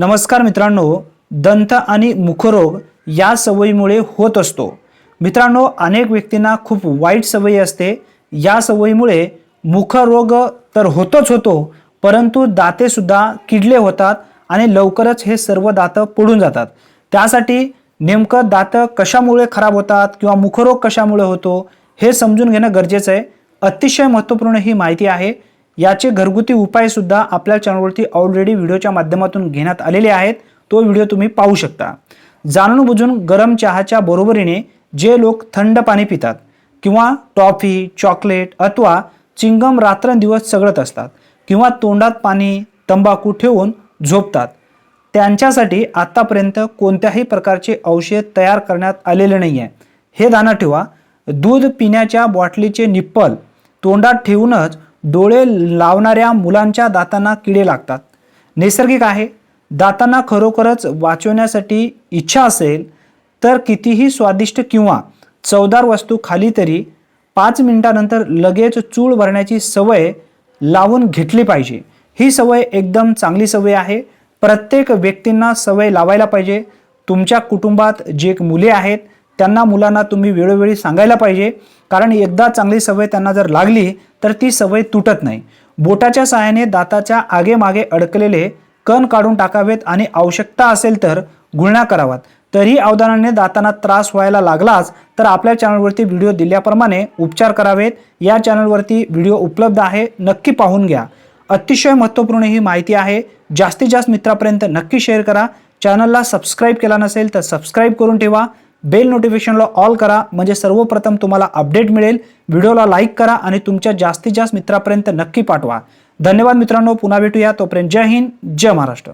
नमस्कार मित्रांनो दंत आणि मुखरोग या सवयीमुळे होत असतो. मित्रांनो अनेक व्यक्तींना खूप वाईट सवयी असते. या सवयीमुळे मुखरोग तर होतोच होतो परंतु दातेसुद्धा किडले होतात आणि लवकरच हे सर्व दातं पडून जातात. त्यासाठी नेमकं दातं कशामुळे खराब होतात किंवा मुखरोग कशामुळे होतो हे समजून घेणं गरजेचं आहे. अतिशय महत्त्वपूर्ण ही माहिती आहे. याचे घरगुती उपायसुद्धा आपल्या चॅनलवरती ऑलरेडी व्हिडिओच्या माध्यमातून घेण्यात आलेले आहेत. तो व्हिडिओ तुम्ही पाहू शकता. जाणून बुजून गरम चहाच्या बरोबरीने जे लोक थंड पाणी पितात किंवा टॉफी चॉकलेट अथवा चिंगम रात्रंदिवस सगळत असतात किंवा तोंडात पाणी तंबाखू ठेवून झोपतात त्यांच्यासाठी आत्तापर्यंत कोणत्याही प्रकारचे औषध तयार करण्यात आलेले नाही आहे हे ध्यानात ठेवा. दूध पिण्याच्या बॉटलीचे निप्पल तोंडात ठेवूनच डोळे लावणाऱ्या मुलांच्या दातांना किडे लागतात. नैसर्गिक आहे. दातांना खरोखरच वाचवण्यासाठी इच्छा असेल तर कितीही स्वादिष्ट किंवा चवदार वस्तू खाली तरी पाच मिनिटानंतर लगेच चूळ भरण्याची सवय लावून घेतली पाहिजे. ही सवय एकदम चांगली सवय आहे. प्रत्येक व्यक्तींना सवय लावायला पाहिजे. तुमच्या कुटुंबात जे मुले आहेत त्यांना मुलांना तुम्ही वेळोवेळी सांगायला पाहिजे. कारण एकदा चांगली सवय त्यांना जर लागली तर ती सवय तुटत नाही. बोटाच्या सहाय्याने दाताच्या आगेमागे अडकलेले कण काढून टाकावेत आणि आवश्यकता असेल तर गुळण्या कराव्यात तरीही अवधानाने दातांना त्रास व्हायला लागलाच तर आपल्या चॅनलवरती व्हिडिओ दिल्याप्रमाणे उपचार करावेत. या चॅनलवरती व्हिडिओ उपलब्ध आहे नक्की पाहून घ्या. अतिशय महत्त्वपूर्ण ही माहिती आहे. जास्तीत जास्त मित्रापर्यंत नक्की शेअर करा. चॅनलला सबस्क्राईब केला नसेल तर सबस्क्राईब करून ठेवा. बेल नोटिफिकेशनला ऑल करा. म्हणजे सर्वप्रथम तुम्हाला अपडेट मिळेल. व्हिडिओला लाईक करा आणि तुमच्या जास्तीत जास्त मित्रापर्यंत नक्की पाठवा. धन्यवाद मित्रांनो. पुन्हा भेटूया. तोपर्यंत जय हिंद जय महाराष्ट्र.